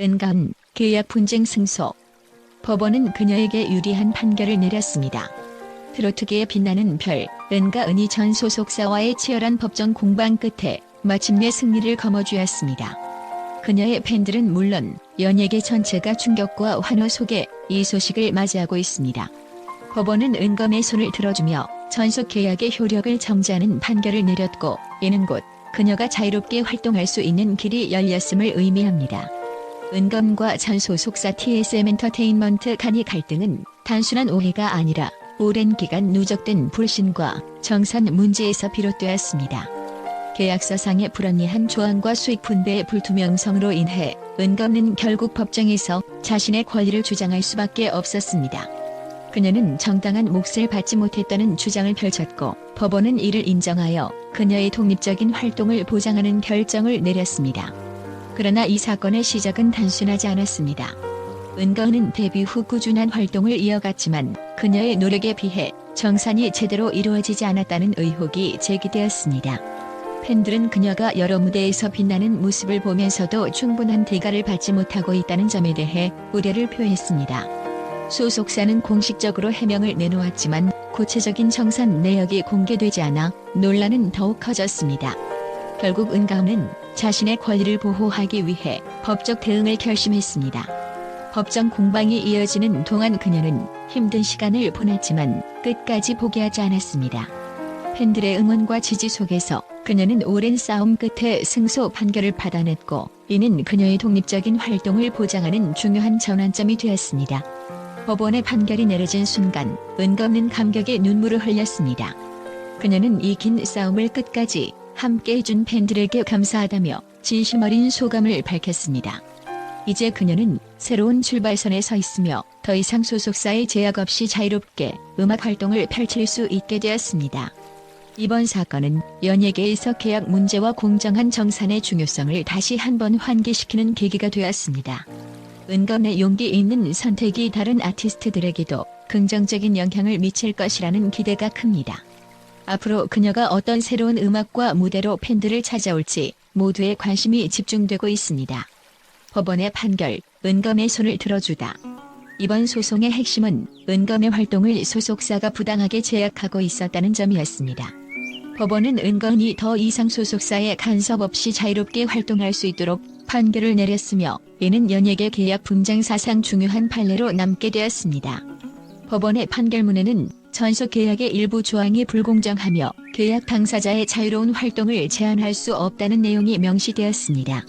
은가은 계약 분쟁 승소. 법원은 그녀에게 유리한 판결을 내렸습니다. 트로트계에 빛나는 별, 은가은이 전 소속사와의 치열한 법정 공방 끝에 마침내 승리를 거머쥐었습니다. 그녀의 팬들은 물론 연예계 전체가 충격과 환호 속에 이 소식을 맞이하고 있습니다. 법원은 은검의 손을 들어주며 전속 계약의 효력을 정지하는 판결을 내렸고 이는 곧 그녀가 자유롭게 활동할 수 있는 길이 열렸음을 의미합니다. 은검과 전 소속사 TSM 엔터테인먼트 간의 갈등은 단순한 오해가 아니라 오랜 기간 누적된 불신과 정산 문제에서 비롯되었습니다. 계약서상의 불합리한 조항과 수익 분배의 불투명성으로 인해 은검은 결국 법정에서 자신의 권리를 주장할 수밖에 없었습니다. 그녀는 정당한 몫을 받지 못했다는 주장을 펼쳤고 법원은 이를 인정하여 그녀의 독립적인 활동을 보장하는 결정을 내렸습니다. 그러나 이 사건의 시작은 단순하지 않았습니다. 은거는 데뷔 후 꾸준한 활동을 이어갔지만 그녀의 노력에 비해 정산이 제대로 이루어지지 않았다는 의혹이 제기되었습니다. 팬들은 그녀가 여러 무대에서 빛나는 모습을 보면서도 충분한 대가를 받지 못하고 있다는 점에 대해 우려를 표했습니다. 소속사는 공식적으로 해명을 내놓았지만 구체적인 정산 내역이 공개되지 않아 논란은 더욱 커졌습니다. 결국 은가은은 자신의 권리를 보호하기 위해 법적 대응을 결심했습니다. 법정 공방이 이어지는 동안 그녀는 힘든 시간을 보냈지만 끝까지 포기하지 않았습니다. 팬들의 응원과 지지 속에서 그녀는 오랜 싸움 끝에 승소 판결을 받아냈고 이는 그녀의 독립적인 활동을 보장하는 중요한 전환점이 되었습니다. 법원의 판결이 내려진 순간 은검은 감격의 눈물을 흘렸습니다. 그녀는 이 긴 싸움을 끝까지 함께 해준 팬들에게 감사하다며 진심 어린 소감을 밝혔습니다. 이제 그녀는 새로운 출발선에 서 있으며 더 이상 소속사의 제약 없이 자유롭게 음악 활동을 펼칠 수 있게 되었습니다. 이번 사건은 연예계에서 계약 문제와 공정한 정산의 중요성을 다시 한번 환기시키는 계기가 되었습니다. 은검의 용기 있는 선택이 다른 아티스트들에게도 긍정적인 영향을 미칠 것이라는 기대가 큽니다. 앞으로 그녀가 어떤 새로운 음악과 무대로 팬들을 찾아올지 모두의 관심이 집중되고 있습니다. 법원의 판결, 은검의 손을 들어주다. 이번 소송의 핵심은 은검의 활동을 소속사가 부당하게 제약하고 있었다는 점이었습니다. 법원은 은검이 더 이상 소속사의 간섭 없이 자유롭게 활동할 수 있도록 판결을 내렸으며 이는 연예계 계약 분쟁 사상 중요한 판례로 남게 되었습니다. 법원의 판결문에는 전속 계약의 일부 조항이 불공정하며 계약 당사자의 자유로운 활동을 제한할 수 없다는 내용이 명시되었습니다.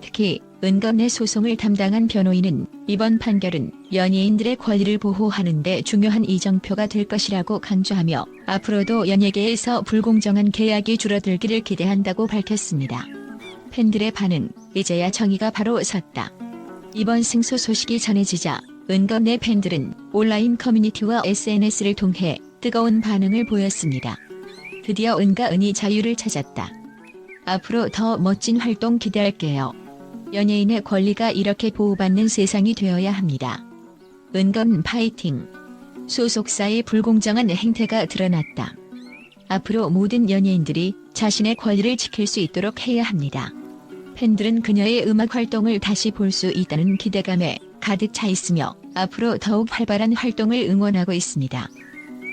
특히 은검의 소송을 담당한 변호인은 이번 판결은 연예인들의 권리를 보호하는 데 중요한 이정표가 될 것이라고 강조하며 앞으로도 연예계에서 불공정한 계약이 줄어들기를 기대한다고 밝혔습니다. 팬들의 반응, 이제야 정의가 바로 섰다. 이번 승소 소식이 전해지자 내 팬들은 온라인 커뮤니티와 SNS를 통해 뜨거운 반응을 보였습니다. 드디어 은가 은이 자유를 찾았다. 앞으로 더 멋진 활동 기대할게요. 연예인의 권리가 이렇게 보호받는 세상이 되어야 합니다. 은검 파이팅. 소속사의 불공정한 행태가 드러났다. 앞으로 모든 연예인들이 자신의 권리를 지킬 수 있도록 해야 합니다. 팬들은 그녀의 음악 활동을 다시 볼 수 있다는 기대감에 가득 차 있으며 앞으로 더욱 활발한 활동을 응원하고 있습니다.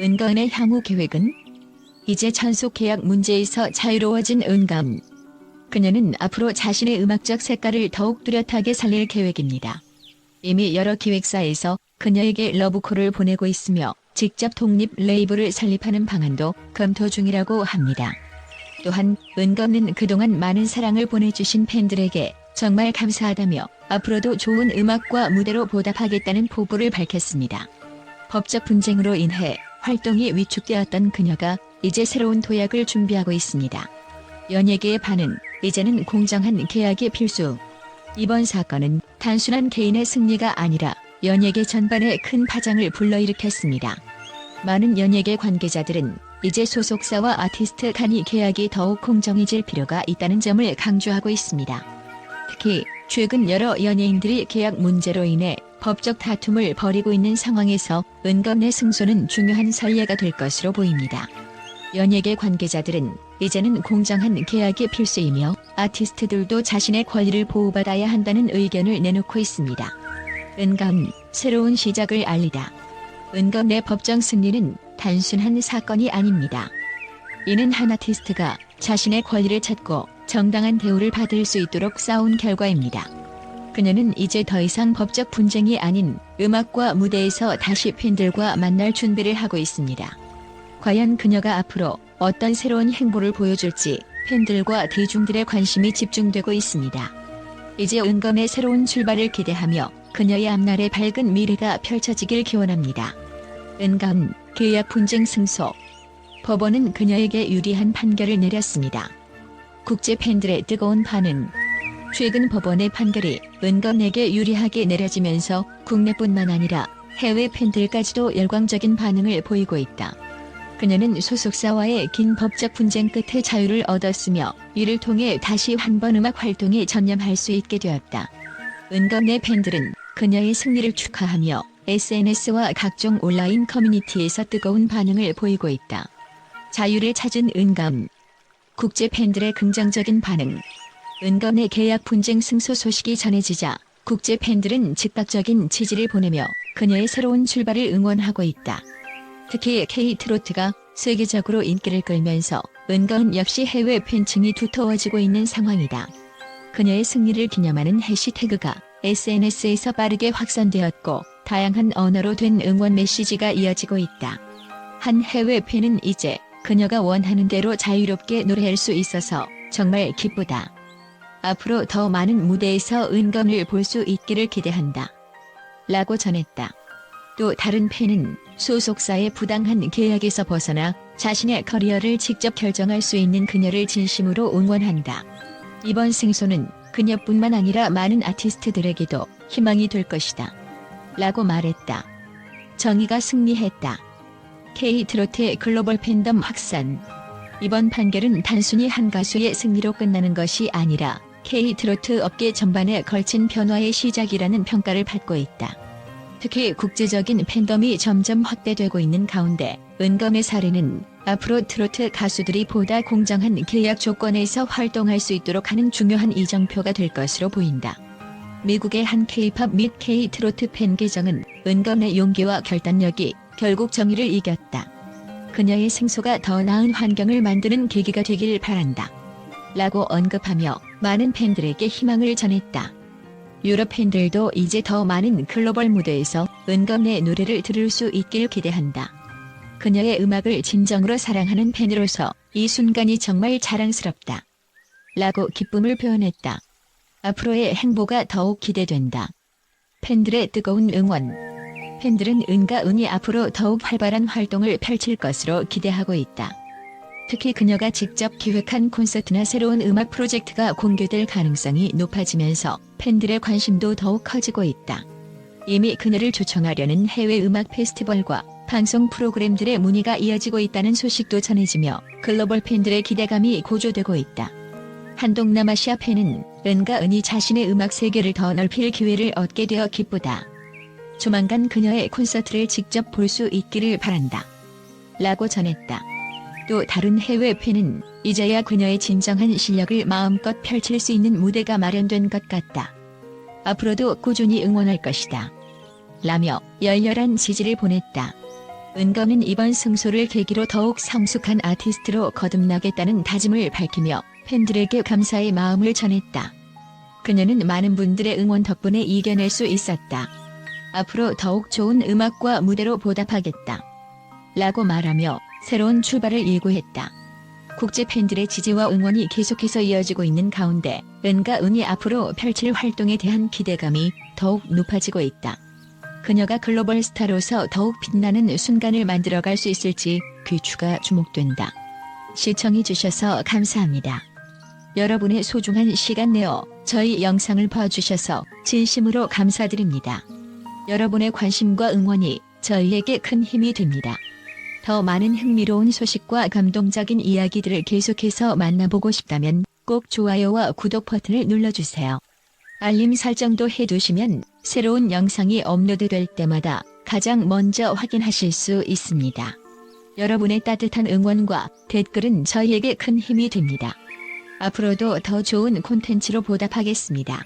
은가은의 향후 계획은 이제 전속 계약 문제에서 자유로워진 은가은. 그녀는 앞으로 자신의 음악적 색깔을 더욱 뚜렷하게 살릴 계획입니다. 이미 여러 기획사에서 그녀에게 러브콜을 보내고 있으며 직접 독립 레이블을 설립하는 방안도 검토 중이라고 합니다. 또한 은검은 그동안 많은 사랑을 보내주신 팬들에게 정말 감사하다며 앞으로도 좋은 음악과 무대로 보답하겠다는 포부를 밝혔습니다. 법적 분쟁으로 인해 활동이 위축되었던 그녀가 이제 새로운 도약을 준비하고 있습니다. 연예계의 반응, 이제는 공정한 계약이 필수. 이번 사건은 단순한 개인의 승리가 아니라 연예계 전반에 큰 파장을 불러일으켰습니다. 많은 연예계 관계자들은 이제 소속사와 아티스트 간의 계약이 더욱 공정해질 필요가 있다는 점을 강조하고 있습니다. 특히 최근 여러 연예인들이 계약 문제로 인해 법적 다툼을 벌이고 있는 상황에서 은검의 승소는 중요한 선례가 될 것으로 보입니다. 연예계 관계자들은 이제는 공정한 계약이 필수이며 아티스트들도 자신의 권리를 보호받아야 한다는 의견을 내놓고 있습니다. 은가은 새로운 시작을 알리다. 은검의 법정 승리는 단순한 사건이 아닙니다. 이는 한 아티스트가 자신의 권리를 찾고 정당한 대우를 받을 수 있도록 싸운 결과입니다. 그녀는 이제 더 이상 법적 분쟁이 아닌 음악과 무대에서 다시 팬들과 만날 준비를 하고 있습니다. 과연 그녀가 앞으로 어떤 새로운 행보를 보여줄지 팬들과 대중들의 관심이 집중되고 있습니다. 이제 은검의 새로운 출발을 기대하며 그녀의 앞날의 밝은 미래가 펼쳐지길 기원합니다. 은검 계약 분쟁 승소 법원은 그녀에게 유리한 판결을 내렸습니다. 국제 팬들의 뜨거운 반응 최근 법원의 판결이 은검에게 유리하게 내려지면서 국내뿐만 아니라 해외 팬들까지도 열광적인 반응을 보이고 있다. 그녀는 소속사와의 긴 법적 분쟁 끝에 자유를 얻었으며 이를 통해 다시 한 번 음악 활동에 전념할 수 있게 되었다. 은검의 팬들은 그녀의 승리를 축하하며 SNS와 각종 온라인 커뮤니티에서 뜨거운 반응을 보이고 있다. 자유를 찾은 은검. 국제 팬들의 긍정적인 반응. 은검의 계약 분쟁 승소 소식이 전해지자 국제 팬들은 즉각적인 지지를 보내며 그녀의 새로운 출발을 응원하고 있다. 특히 K-트로트가 세계적으로 인기를 끌면서 은건 역시 해외 팬층이 두터워지고 있는 상황이다. 그녀의 승리를 기념하는 해시태그가 SNS에서 빠르게 확산되었고 다양한 언어로 된 응원 메시지가 이어지고 있다. 한 해외 팬은 이제 그녀가 원하는 대로 자유롭게 노래할 수 있어서 정말 기쁘다. 앞으로 더 많은 무대에서 은건을 볼 수 있기를 기대한다. 라고 전했다. 또 다른 팬은 소속사의 부당한 계약에서 벗어나 자신의 커리어를 직접 결정할 수 있는 그녀를 진심으로 응원한다. 이번 승소는 그녀뿐만 아니라 많은 아티스트들에게도 희망이 될 것이다. 라고 말했다. 정의가 승리했다. K-트로트의 글로벌 팬덤 확산. 이번 판결은 단순히 한 가수의 승리로 끝나는 것이 아니라 K-트로트 업계 전반에 걸친 변화의 시작이라는 평가를 받고 있다. 특히 국제적인 팬덤이 점점 확대되고 있는 가운데 은검의 사례는 앞으로 트로트 가수들이 보다 공정한 계약 조건에서 활동할 수 있도록 하는 중요한 이정표가 될 것으로 보인다. 미국의 한 K-팝 및 K-트로트 팬 계정은 은검의 용기와 결단력이 결국 정의를 이겼다. 그녀의 승소가 더 나은 환경을 만드는 계기가 되길 바란다. 라고 언급하며 많은 팬들에게 희망을 전했다. 유럽 팬들도 이제 더 많은 글로벌 무대에서 은검의 노래를 들을 수 있길 기대한다. 그녀의 음악을 진정으로 사랑하는 팬으로서 이 순간이 정말 자랑스럽다. 라고 기쁨을 표현했다. 앞으로의 행보가 더욱 기대된다. 팬들의 뜨거운 응원. 팬들은 은가 은이 앞으로 더욱 활발한 활동을 펼칠 것으로 기대하고 있다. 특히 그녀가 직접 기획한 콘서트나 새로운 음악 프로젝트가 공개될 가능성이 높아지면서 팬들의 관심도 더욱 커지고 있다. 이미 그녀를 초청하려는 해외 음악 페스티벌과 방송 프로그램들의 문의가 이어지고 있다는 소식도 전해지며 글로벌 팬들의 기대감이 고조되고 있다. 한동남아시아 팬은 은가 은이 자신의 음악 세계를 더 넓힐 기회를 얻게 되어 기쁘다. 조만간 그녀의 콘서트를 직접 볼 수 있기를 바란다. 라고 전했다. 또 다른 해외 팬은 이제야 그녀의 진정한 실력을 마음껏 펼칠 수 있는 무대가 마련된 것 같다. 앞으로도 꾸준히 응원할 것이다. 라며 열렬한 지지를 보냈다. 은검은 이번 승소를 계기로 더욱 성숙한 아티스트로 거듭나겠다는 다짐을 밝히며 팬들에게 감사의 마음을 전했다. 그녀는 많은 분들의 응원 덕분에 이겨낼 수 있었다. 앞으로 더욱 좋은 음악과 무대로 보답하겠다. 라고 말하며 새로운 출발을 예고했다. 국제 팬들의 지지와 응원이 계속해서 이어지고 있는 가운데 은가 은이 앞으로 펼칠 활동에 대한 기대감이 더욱 높아지고 있다. 그녀가 글로벌 스타로서 더욱 빛나는 순간을 만들어갈 수 있을지 귀추가 주목된다. 시청해주셔서 감사합니다. 여러분의 소중한 시간 내어 저희 영상을 봐주셔서 진심으로 감사드립니다. 여러분의 관심과 응원이 저희에게 큰 힘이 됩니다. 더 많은 흥미로운 소식과 감동적인 이야기들을 계속해서 만나보고 싶다면 꼭 좋아요와 구독 버튼을 눌러주세요. 알림 설정도 해두시면 새로운 영상이 업로드될 때마다 가장 먼저 확인하실 수 있습니다. 여러분의 따뜻한 응원과 댓글은 저희에게 큰 힘이 됩니다. 앞으로도 더 좋은 콘텐츠로 보답하겠습니다.